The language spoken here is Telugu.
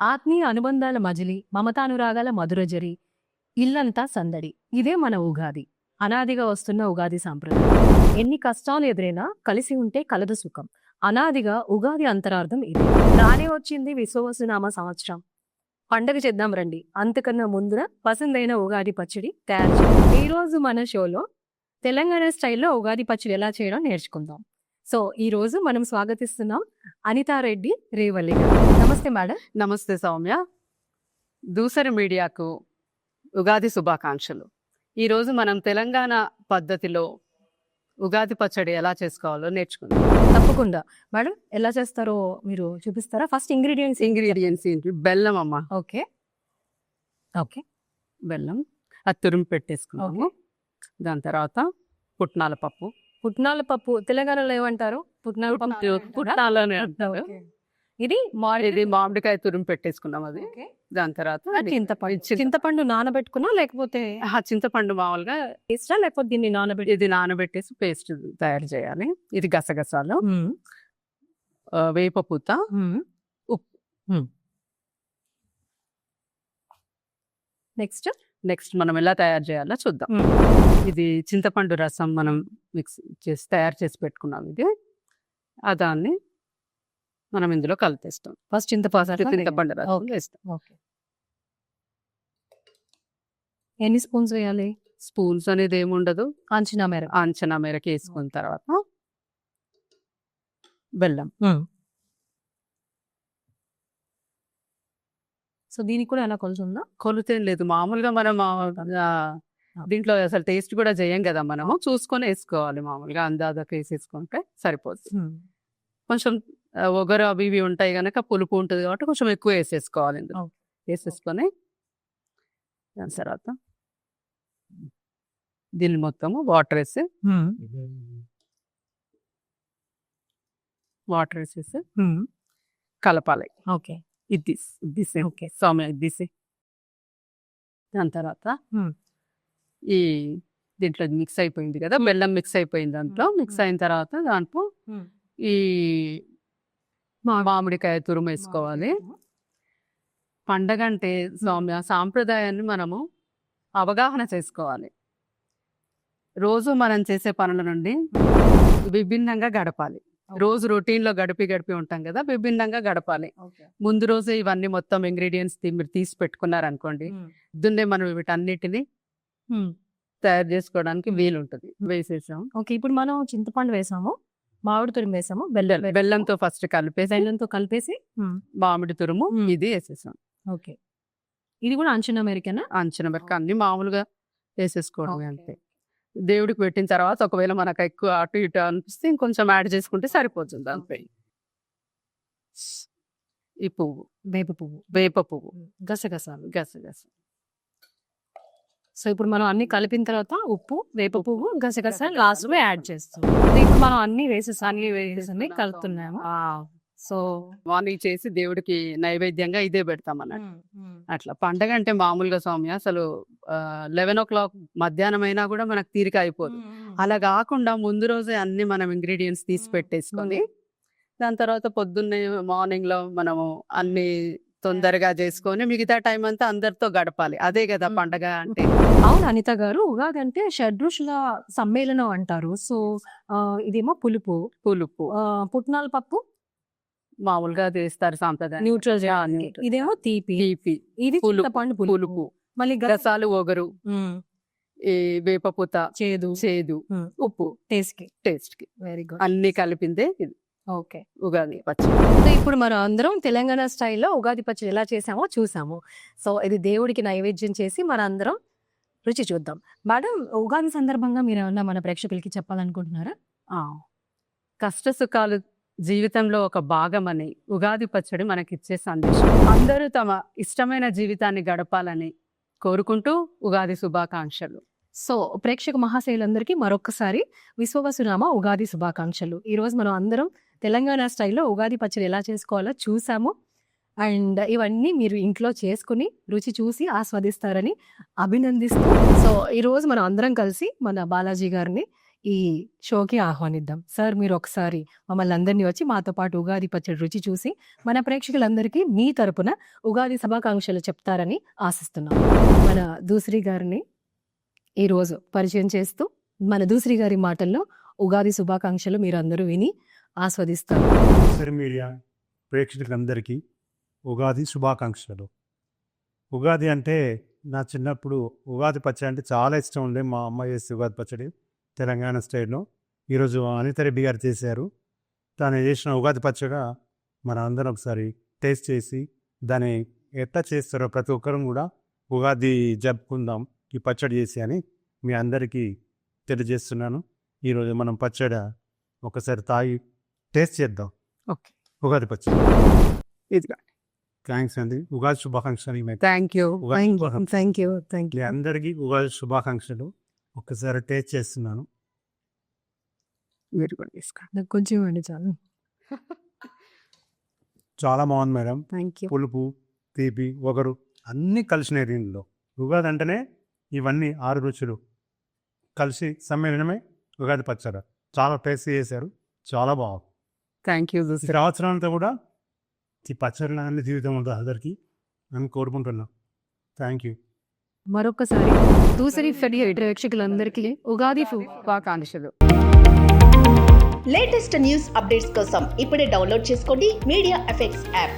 ఆత్మీయ అనుబంధాల మజిలి మమతానురాగాల మధురజరి ఇల్లంతా సందడి. ఇదే మన ఉగాది. అనాదిగా వస్తున్న ఉగాది సాంప్రదాయం. ఎన్ని కష్టాలు ఎదురైనా కలిసి ఉంటే కలదు సుఖం. అనాదిగా ఉగాది అంతరార్థం ఇది. రానే వచ్చింది విశ్వవసునామ సంవత్సరం. పండగ చేద్దాం రండి. అంతకన్నా ముందున పసందైన ఉగాది పచ్చడి తయారు చేయాలి ఈరోజు మన షోలో తెలంగాణ స్టైల్లో ఉగాది పచ్చడి ఎలా చేయడం నేర్చుకుందాం. సో ఈ రోజు మనం స్వాగతిస్తున్నాం అనితారెడ్డి రేవల్లి నమస్తే మేడం. నమస్తే సౌమ్య. దూసరి మీడియాకు ఉగాది శుభాకాంక్షలు. ఈరోజు మనం తెలంగాణ పద్ధతిలో ఉగాది పచ్చడి ఎలా చేసుకోవాలో నేర్చుకుందాం. తప్పకుండా. మేడం ఎలా చేస్తారో మీరు చూపిస్తారా? ఫస్ట్ ఇంగ్రీడియంట్స్ ఇంగ్రీడియంట్స్ ఏంటి? బెల్లం అమ్మ. ఓకే. ఓకే. బెల్లం. అది తురిమి పెట్టేసుకున్నాము. దాని తర్వాత పుట్నాల పప్పు. పుట్నాల పప్పు తెలంగాణలో ఏమంటారు? పుట్నాల పప్పు పుట్నాలు అని అంటారు. ఇది మామిడి ఇది మామిడికాయ తురిమి పెట్టేసుకున్నాం అది. దాని తర్వాత చింతపండు. చింత- చింతపండు నానబెట్టుకున్నా లేకపోతే ఆ చింతపండు మామూలుగా ఇష్టం లేకపోతే దీన్ని నానబెట్టి ఇది నానబెట్టేసి పేస్ట్ తయారు చేయాలి. ఇది గసగసాలు. ఆ, వేప పూత నెక్స్ట్ నెక్స్ట్ మనం ఎలా తయారు చేయాలో చూద్దాం. ఇది చింతపండు రసం మనం మిక్స్ చేసి తయారు చేసి పెట్టుకున్నాం ఇది. ఆ దాన్ని మనం ఇందులో కలిపేస్తాం. ఫస్ట్ చింతపండు చింతపండు రసం. వేస్తాం. ఓకే. ఎన్ని స్పూన్స్ వేయాలి? స్పూన్స్ అనేది ఏముండదు అంచనా మేర అంచనా మేరకు వేసుకున్న తర్వాత బెల్లం. సో దీనికి కూడా ఎలా కొలుతుందా కొలుతేం లేదు. మామూలుగా మనం దీంట్లో అసలు టేస్ట్ కూడా చేయం కదా మనము. చూసుకొని వేసుకోవాలి మామూలుగా. అందాదకి వేసేసుకుంటే సరిపోతుంది కొంచెం ఒగరు అవి ఇవి ఉంటాయి కనుక పులుపు ఉంటుంది కాబట్టి కొంచెం ఎక్కువ వేసేసుకోవాలి. వేసేసుకొని దాని తర్వాత దీన్ని మొత్తము వాటర్ వేసి వాటర్ వేసేసి కలపాలి. ఓకే. ఇది తీసి ఇది తీసి ఓకే సౌమ్య ఇది తీసి దాని తర్వాత. ఈ దీంట్లో మిక్స్ అయిపోయింది కదా బెల్లం మిక్స్ అయిపోయింది దాంట్లో. మిక్స్ అయిన తర్వాత దాంట్లో ఈ మామిడికాయ తురుము వేసుకోవాలి. పండగ అంటే సౌమ్య సాంప్రదాయాన్ని మనము అవగాహన చేసుకోవాలి. రోజు మనం చేసే పనుల నుండి విభిన్నంగా గడపాలి. రోజు routine లో గడిపి గడిపి ఉంటాం కదా! విభిన్నంగా గడపాలి. ముందు రోజే ఇవన్నీ మొత్తం ఇంగ్రీడియంట్స్ మీరు తీసి పెట్టుకున్నారనుకోండి పొద్దున్నే మనం వీటన్నిటిని తయారు చేసుకోవడానికి వీలుంటుంది. వేసేసాం. ఓకే. ఇప్పుడు మనం చింతపండు వేసాము మామిడి తురుము వేసాము బెల్లం. బెల్లంతో ఫస్ట్ కలిపేసి బెల్లంతో కలిపేసి మామిడి తురుము. ఇది వేసేసాం. ఓకే. ఇది కూడా అంచనా అమెరికనా అంచనా మేరకు అన్ని మామూలుగా వేసేసుకోవడం. అంతే. దేవుడికి పెట్టిన తర్వాత ఒకవేళ మనకు ఎక్కువ అటు ఇటు అనిపిస్తే ఇంకొంచెం యాడ్ చేసుకుంటే సరిపోతుంది దానిపై ఈ పువ్వు. వేప పువ్వు. వేప పువ్వు. గసగసాలు గసగస సో ఇప్పుడు మనం అన్ని కలిపిన తర్వాత ఉప్పు వేప పువ్వు గసగసాలు లాస్ట్లో యాడ్ చేస్తాం. మనం అన్ని వేసేసి అన్ని వేసేసి కలుపుతున్నాము. సో మార్నింగ్ చేసి దేవుడికి నైవేద్యంగా ఇదే పెడతాం అన్నట్టు అట్లా పండగ అంటే మామూలుగా సౌమ్య అసలు లెవెన్ ఓ క్లాక్ మధ్యాహ్నం అయినా కూడా మనకు తీరిక అయిపోదు. అలా కాకుండా ముందు రోజే అన్ని మనం ఇంగ్రీడియంట్స్ తీసి. పెట్టేసుకొని దాని తర్వాత పొద్దున్నే మార్నింగ్లో మనము అన్ని తొందరగా చేసుకొని మిగతా టైం అంతా అందరితో గడపాలి. అదే కదా. పండగ అంటే. అవును అనిత గారు ఉగాది అంటే షడ్రుషుల సమ్మేళనం అంటారు. సో ఇదేమో పులుపు. పులుపు. పుట్నాల పప్పు? మామూలుగా చేస్తారు సాంప్రదాయం న్యూట్రల్. ఇదేమో తీపి. తీపి. ఇది పులుపు, చింతపండు పులుపు. పులుపు. మళ్ళీ గస- గసాలు ఒగరు మ్మ్. ఈ వేపపూత. చేదు. చేదు. మ్మ్. ఉప్పు. టేస్ట్కి టేస్ట్కి వెరీ గుడ్ అన్ని కలిపిందే ఇది. ఓకే. ఉగాది పచ్చడి. సో ఇప్పుడు మనం అందరం తెలంగాణ స్టైల్లో ఉగాది పచ్చడి ఎలా చేసామో చూసాము. సో ఇది దేవుడికి నైవేద్యం చేసి మన అందరం రుచి చూద్దాం. మేడం ఉగాది సందర్భంగా మీరు ఏమన్నా మన ప్రేక్షకులకి చెప్పాలనుకుంటున్నారా? ఆ, కష్ట సుఖాలు జీవితంలో ఒక భాగం అని ఉగాది పచ్చడి మనకిచ్చే సందేశం. అందరూ తమ ఇష్టమైన జీవితాన్ని గడపాలని కోరుకుంటూ ఉగాది శుభాకాంక్షలు. సో ప్రేక్షక మహాశైలందరికీ మరొకసారి విశ్వవసునామ ఉగాది శుభాకాంక్షలు. ఈరోజు మనం అందరం తెలంగాణ స్టైల్లో ఉగాది పచ్చడి ఎలా చేసుకోవాలో చూసాము. అండ్ ఇవన్నీ మీరు ఇంట్లో చేసుకుని రుచి చూసి ఆస్వాదిస్తారని అభినందిస్తూ. సో ఈరోజు మనం అందరం కలిసి మన బాలాజీ గారిని ఈ షోకి ఆహ్వానిద్దాం. సార్ మీరు ఒకసారి మమ్మల్ని అందరినీ వచ్చి మాతో పాటు ఉగాది పచ్చడి రుచి చూసి మన ప్రేక్షకులందరికీ మీ తరపున ఉగాది శుభాకాంక్షలు చెప్తారని ఆశిస్తున్నాం. మన దూసరి గారిని ఈరోజు పరిచయం చేస్తూ మన దూసరి గారి మాటల్లో ఉగాది శుభాకాంక్షలు మీరు అందరూ విని ఆస్వాదిస్తారు సరి మీడియా ప్రేక్షకులందరికీ ఉగాది శుభాకాంక్షలు. ఉగాది అంటే నా చిన్నప్పుడు ఉగాది పచ్చడి అంటే చాలా ఇష్టం ఉండే మా అమ్మ చేసే ఉగాది పచ్చడి. తెలంగాణ స్టైల్లో ఈరోజు అనిత రెడ్డి గారు చేశారు. తాను చేసిన ఉగాది పచ్చగా మన అందరం ఒకసారి టేస్ట్ చేసి దాన్ని ఎట్లా చేస్తారో ప్రతి ఒక్కరం కూడా ఉగాది జరుపుకుందాం ఈ పచ్చడి చేసి అని మీ అందరికీ తెలియజేస్తున్నాను. ఈరోజు మనం పచ్చడి ఒకసారి తాగి టేస్ట్ చేద్దాం. ఓకే. ఉగాది పచ్చడి. ఇదిగా. థ్యాంక్స్ అండి. ఉగాది శుభాకాంక్షలు. Thank you. Thank you. Thank you. అందరికీ ఉగాది శుభాకాంక్షలు. ఒక్కసారి టేస్ట్ చేస్తున్నాను. మీరు కూడా తీసుకోండి నాకు కొంచెం ఇవ్వండి చాలు. చాలా బాగుంది మేడం. Thank you. పులుపు తీపి ఒకరు అన్నీ కలిసినాయి దీనిలో ఉగాది అంటేనే ఇవన్నీ ఆరు రుచులు. కలిసి సమ్మేళనమే ఉగాది పచ్చడి. చాలా టేస్ట్ చేశారు. చాలా బాగుంది. థ్యాంక్ యూ ఈ సంవత్సరం అంతా కూడా ఈ పచ్చడి అన్ని జీవితం ఉంటుంది అందరికీ అని కోరుకుంటున్నాం. Thank you. మరొకసారి దూసరి ఫెడి ప్రేక్షకులందరికీ ఉగాది శుభ శుభాకాంక్షలు. లేటెస్ట్ న్యూస్ అప్డేట్స్ కోసం ఇప్పుడే డౌన్లోడ్ చేసుకోండి మీడియా ఎఫెక్ట్స్ యాప్